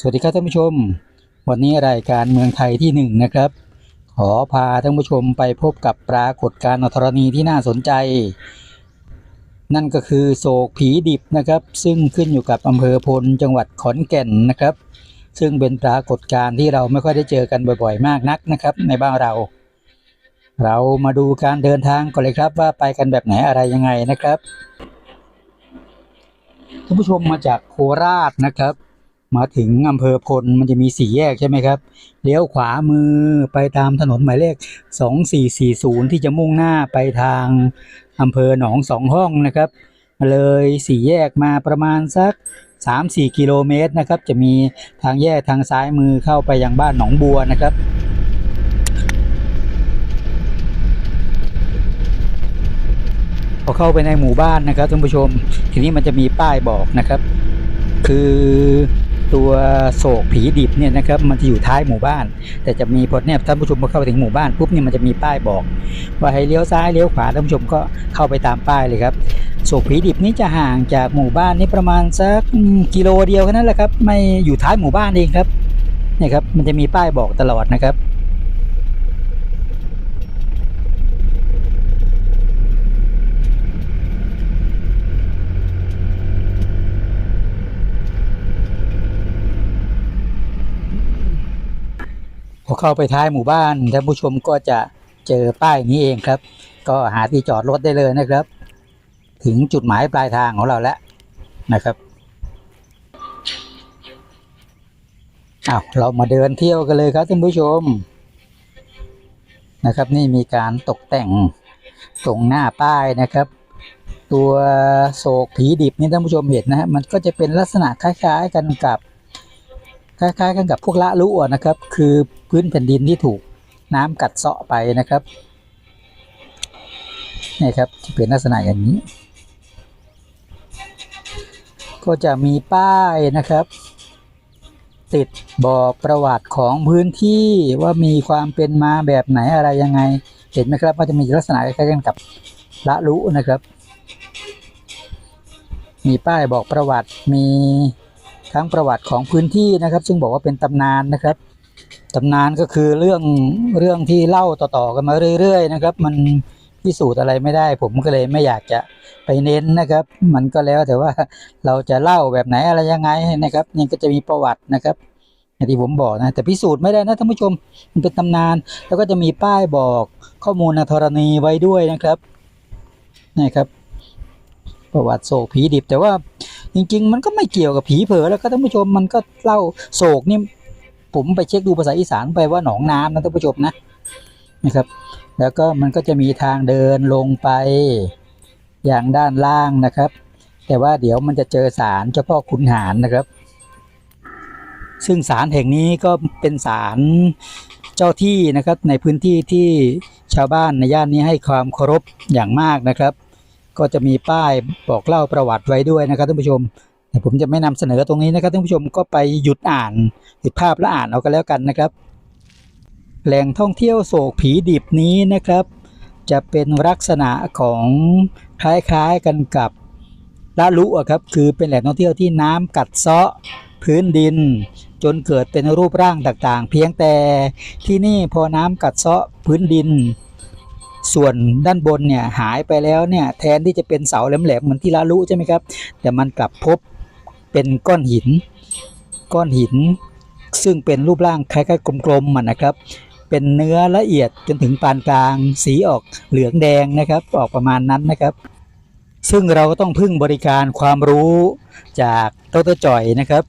สวัสดีครับท่านผู้ชม วันนี้รายการเมืองไทยที่หนึ่งนะครับ ขอพาท่านผู้ชมไปพบกับปรากฏการณ์ธรณีที่น่าสนใจ นั่นก็คือโศกผีดิบนะครับ ซึ่งขึ้นอยู่กับอำเภอพลจังหวัดขอนแก่นนะครับ ซึ่งเป็นปรากฏการณ์ที่เราไม่ค่อยได้เจอกันบ่อยๆ มากนักนะครับ ในบ้านเรา เรามาดูการเดินทางก่อนเลยครับว่าไปกันแบบไหนอะไรยังไงนะครับท่านผู้ชมมาจากโคราชนะครับ มาถึงอำเภอพลมันจะมีสี่แยกใช่ไหมครับเลี้ยวขวามือไปตามถนนหมายเลข 2440 ที่จะมุ่งหน้าไปทางอำเภอหนองสองห้องนะครับ เลยสี่แยกมาประมาณสัก 3-4 กิโลเมตรนะครับ จะมีทางแยกทางซ้ายมือเข้าไปยังบ้านหนองบัวนะครับพอเข้าไปในหมู่บ้านนะครับท่านผู้ชม ทีนี้มันจะมีป้ายบอกนะครับ คือ ตัวโศกผีดิบเนี่ยนะครับมันจะอยู่ท้ายหมู่บ้าน แต่จะมีพอเนี่ยท่านผู้ชมพอเข้าไปถึงหมู่บ้านปุ๊บเนี่ยมันจะมีป้ายบอก ว่าให้เลี้ยวซ้ายเลี้ยวขวาท่านผู้ชมก็เข้าไปตามป้ายเลยครับโศกผีดิบนี้จะห่างจากหมู่บ้านนี่ประมาณสักกิโลเดียวแค่นั้นแหละครับ ไม่อยู่ท้ายหมู่บ้านเองครับเนี่ยครับมันจะมีป้ายบอกตลอดนะครับ พอเข้าไปท้ายหมู่บ้านท่านผู้ชมก็จะเจอป้ายนี้เองครับ ก็หาที่จอดรถได้เลยนะครับ ถึงจุดหมายปลายทางของเราแล้วนะครับอ้าวเรามาเดินเที่ยวกันเลยครับท่านผู้ชมนะครับ นี่มีการตกแต่งตรงหน้าป้ายนะครับ ตัวโศกผีดิบนี่ท่านผู้ชมเห็นนะฮะมันก็จะเป็นลักษณะคล้าย ๆ กันกับ คล้ายๆกันกับพวกละลุอะนะครับ คือพื้นแผ่นดินที่ถูกน้ำกัดเซาะไปนะครับนี่ครับจะเป็นลักษณะอย่างนี้ ก็จะมีป้ายนะครับ ติดบอกประวัติของพื้นที่ว่ามีความเป็นมาแบบไหนอะไรยังไง เห็นไหมครับว่าจะมีลักษณะคล้ายๆกันกับละลุนะครับ มีป้ายบอกประวัติมี ทั้งประวัติของพื้นที่นะครับ ซึ่งบอกว่าเป็นตำนานนะครับตำนานก็คือเรื่องเรื่องที่เล่าต่อๆกันมาเรื่อยๆนะครับ มันพิสูจน์อะไรไม่ได้ ผมก็เลยไม่อยากจะไปเน้นนะครับ มันก็แล้วแต่ว่าเราจะเล่าแบบไหนอะไรยังไงนะครับนี่ก็จะมีประวัตินะครับอย่างที่ผมบอกนะแต่พิสูจน์ไม่ได้นะท่านผู้ชมมันเป็นตำนาน แล้วก็จะมีป้ายบอกข้อมูลธรณีไว้ด้วยนะครับนี่ครับ ประวัติโศกผีดิบแต่ว่า จริง ๆ มันก็ไม่เกี่ยวกับผีเผลอแล้วก็ท่านผู้ชมมันก็เล่าโศกนี่ผมไปเช็คดูภาษาอีสานไปว่าหนองน้ำนะท่านผู้ชมนะนะครับ แล้วก็มันก็จะมีทางเดินลงไปอย่างด้านล่างนะครับ แต่ว่าเดี๋ยวมันจะเจอศาลเจ้าพ่อขุนหารนะครับ ซึ่งศาลแห่งนี้ก็เป็นศาลเจ้าที่นะครับในพื้นที่ที่ชาวบ้านในย่านนี้ให้ความเคารพอย่างมากนะครับ ก็จะมีป้ายบอกเล่าประวัติไว้ด้วยนะครับท่านผู้ชมแต่ผมจะไม่นำเสนอตรงนี้นะครับท่านผู้ชมก็ไปหยุดอ่านหยุดภาพแล้วอ่านเอากันแล้วกันนะครับ แหล่งท่องเที่ยวโศกผีดิบนี้นะครับ จะเป็นลักษณะของคล้ายๆกันกับละลุอะครับคือเป็นแหล่งท่องเที่ยวที่น้ำกัดเซาะพื้นดิน จนเกิดเป็นรูปร่างต่างๆ เพียงแต่ที่นี่พอน้ำกัดเซาะพื้นดิน ส่วนด้านบนเนี่ยหายไปแล้วเนี่ยแทนที่จะเป็นเสาแหลมๆเหมือนที่ละลุใช่ไหมครับ แต่มันกลับพบเป็นก้อนหิน ก้อนหิน ซึ่งเป็นรูปร่างคล้ายๆกลมๆมันนะครับ เป็นเนื้อละเอียดจนถึงปานกลาง สีออกเหลืองแดงนะครับ ออกประมาณนั้นนะครับ ซึ่งเราก็ต้องพึ่งบริการความรู้จากดรจ่อยนะครับ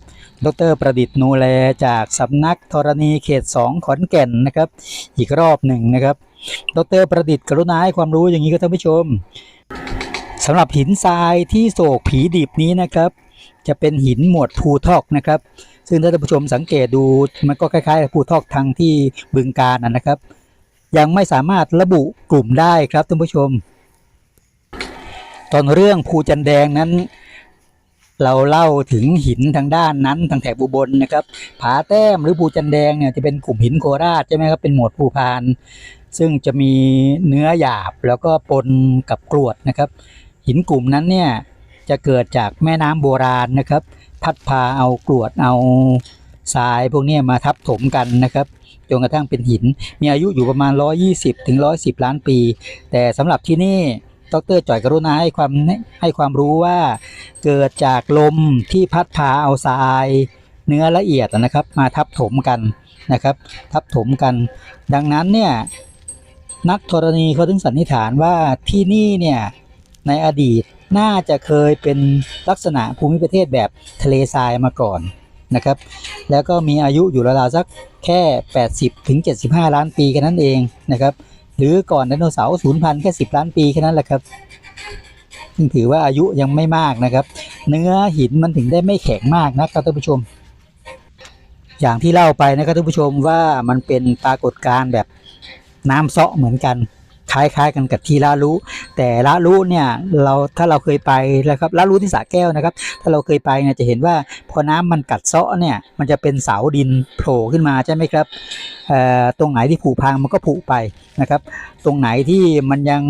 ดรประดิษฐ์นูแลจากสำนักธรณีเขต 2 ขอนแก่นนะครับ อีกรอบหนึ่งนะครับ ดรประดิษฐ์กรุณาให้ความรู้อย่างนี้ครับท่านผู้ชมสำหรับหินทรายที่โศกผีดิบนี้นะครับ จะเป็นหินหมวดภูทอกนะครับ ซึ่งถ้าท่านผู้ชมสังเกตดูมันก็คล้ายๆภูทอกทางที่บึงการนะนะครับ ยังไม่สามารถระบุกลุ่มได้ครับท่านผู้ชม ตอนเรื่องภูจันแดงนั้น เราเล่าถึงหินทางด้านนั้นทางแถบอุบลนะครับ ผาแต้มหรือภูจันแดงเนี่ยจะเป็นกลุ่มหินโคราชใช่ไหมครับเป็นหมวดภูพาน ซึ่งจะมีเนื้อหยาบแล้วก็ปนกับกรวดนะครับ หินกลุ่มนั้นเนี่ยจะเกิดจากแม่น้ำโบราณนะครับ พัดพาเอากรวดเอาทรายพวกนี้มาทับถมกันนะครับจนกระทั่งเป็นหิน มีอายุอยู่ประมาณ 120ถึง110 ล้านปี แต่สำหรับที่นี่ดรจ่อยกรุณาให้ความให้ความรู้ว่าเกิดจากลมที่พัดพาเอาทราย เนื้อละเอียดนะครับ มาทับถมกันนะครับ ทับถมกัน ดังนั้นเนี่ย นักธรณีเขาถึงสันนิษฐานว่าที่นี่เนี่ยในอดีตน่าจะเคยเป็นลักษณะภูมิประเทศแบบทะเลทรายมาก่อนนะครับ แล้วก็มีอายุอยู่ราวๆสักแค่ 80ถึง75 ล้านปีแค่นั้นเองนะครับ หรือก่อนไดโนเสาร์สูญพันธุ์แค่ 10 ล้านปีแค่นั้นแหละครับซึ่งถือว่าอายุยังไม่มากนะครับ เนื้อหินมันถึงได้ไม่แข็งมากนะครับท่านผู้ชม อย่างที่เล่าไปนะครับท่านผู้ชมว่ามันเป็นปรากฏการณ์แบบ น้ำเซาะเหมือนกันคล้ายๆกันกับที่ละลุแต่ละลุเนี่ยเราถ้าเราเคยไปนะครับละลุที่สระแก้วนะครับ ถ้าเราเคยไปเนี่ยจะเห็นว่าพอน้ำมันกัดเซาะเนี่ยมันจะเป็นเสาดินโผล่ขึ้นมาใช่ไหมครับเอ่อตรงไหนที่ผุพังมันก็ผุไปนะครับ ตรงไหนที่มันยัง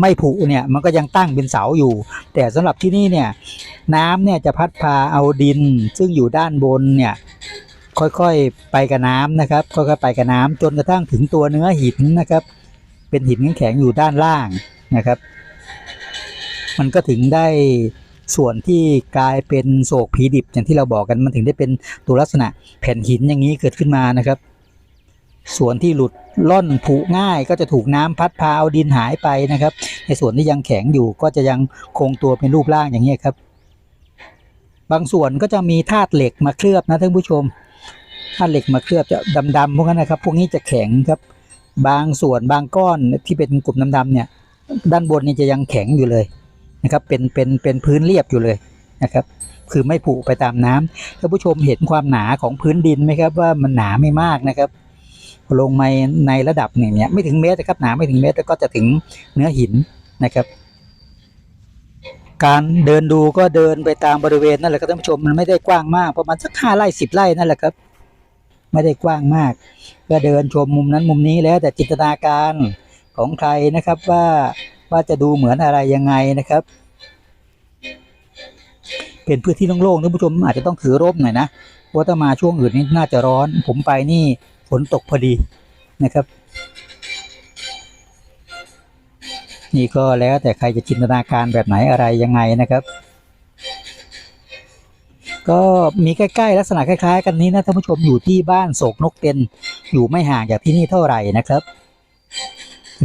ไม่ผุเนี่ยมันก็ยังตั้งเป็นเสาอยู่ แต่สำหรับที่นี่เนี่ยน้ำเนี่ยจะพัดพาเอาดินซึ่งอยู่ด้านบนเนี่ย ค่อยๆไปกับน้ำนะครับค่อยๆไปกับน้ำจนกระทั่งถึงตัวเนื้อหินนะครับ เป็นหินแข็งอยู่ด้านล่างนะครับ มันก็ถึงได้ส่วนที่กลายเป็นโศกผีดิบอย่างที่เราบอกกันมันถึงได้เป็นตัวลักษณะแผ่นหินอย่างนี้เกิดขึ้นมานะครับ ส่วนที่หลุดล่อนผุง่ายก็จะถูกน้ำพัดพาเอาดินหายไปนะครับ ในส่วนที่ยังแข็งอยู่ก็จะยังคงตัวเป็นรูปร่างอย่างนี้ครับ บางส่วนก็จะมีธาตุเหล็กมาเคลือบนะท่านผู้ชม ธาเหล็กมาเคลือบจะดำๆพวกนั้นนะครับ พวกนี้จะแข็งครับ บางส่วนบางก้อนที่เป็นกลุ่มดำๆเนี่ย ด้านบนนี่จะยังแข็งอยู่เลยนะครับ เป็นเป็นเป็นพื้นเรียบอยู่เลยนะครับ คือไม่ผุไปตามน้ำท่านผู้ชมเห็นความหนาของพื้นดินไหมครับว่ามันหนาไม่มากนะครับ ลงมาในระดับหนึ่งเนี่ยไม่ถึงเมตรนะครับหนาไม่ถึงเมตรแล้วก็จะถึงเนื้อหินนะครับการเดินดูก็เดินไปตามบริเวณนั่นแหละครับท่านผู้ชมมันไม่ได้กว้างมากประมาณสักห้าไร่สิบไร่นั่นแหละครับ ไม่ได้กว้างมาก ก็เดินชมมุมนั้นมุมนี้แล้วแต่จินตนาการของใครนะครับว่าว่าจะดูเหมือนอะไรยังไงนะครับ เป็นพื้นที่โล่งๆท่านผู้ชมอาจจะต้องถือร่มหน่อยนะเพราถ้ามาช่วงอื่นนี่น่าจะร้อน ผมไปนี่ฝนตกพอดีนะครับ นี่ก็แล้วแต่ใครจะจินตนาการแบบไหนอะไรยังไงนะครับ ก็มีใกล้ๆ ลักษณะคล้ายๆ กันนี้นะท่านผู้ชมอยู่ที่บ้านโศกนกเต็นอยู่ไม่ห่างจากที่นี่เท่าไหร่นะครับ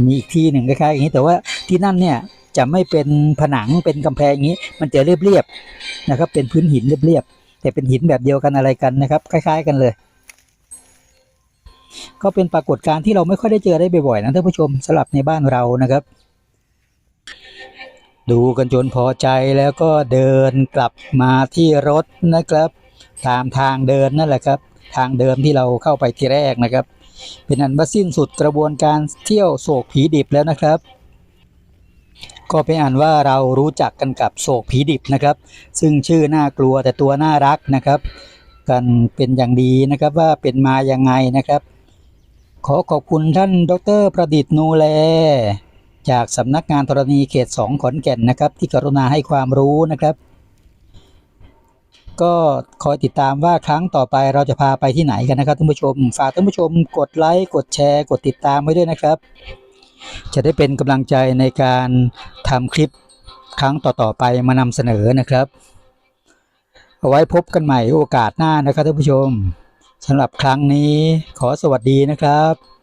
มีอีกที่หนึ่งคล้ายๆอย่างนี้แต่ว่าที่นั่นเนี่ยจะไม่เป็นผนังเป็นกำแพงอย่างนี้ มันจะเรียบๆนะครับ เป็นพื้นหินเรียบๆแต่เป็นหินแบบเดียวกันอะไรกันนะครับ คล้าย ๆ กันเลย ก็เป็นปรากฏการณ์ที่เราไม่ค่อยได้เจอได้บ่อยๆนะท่านผู้ชมสำหรับในบ้านเรานะครับ ดูกันจนพอใจแล้วก็เดินกลับมาที่รถนะครับ ตามทางเดินนั่นแหละครับ ทางเดิมที่เราเข้าไปที่แรกนะครับ เป็นอันว่าสิ้นสุดกระบวนการเที่ยวโศกผีดิบแล้วนะครับ ก็เป็นอันว่าเรารู้จักกันกับโศกผีดิบนะครับ ซึ่งชื่อน่ากลัวแต่ตัวน่ารักนะครับ กันเป็นอย่างดีนะครับว่าเป็นมาอยังไงนะครับ ขอขอบคุณท่านดรประดิษฐ์นูแล จากสำนักงานธรณีเขต 2 ขอนแก่นนะครับ ที่กรุณาให้ความรู้นะครับ ก็คอยติดตามว่าครั้งต่อไปเราจะพาไปที่ไหนกันนะครับท่านผู้ชม ฝากท่านผู้ชม กดไลค์กดแชร์ กดติดตามไว้ด้วยนะครับ จะได้เป็นกำลังใจในการทำคลิปครั้งต่อๆไปมานำเสนอนะครับเอาไว้พบกันใหม่โอกาสหน้านะครับท่านผู้ชมสำหรับครั้งนี้ขอสวัสดีนะครับ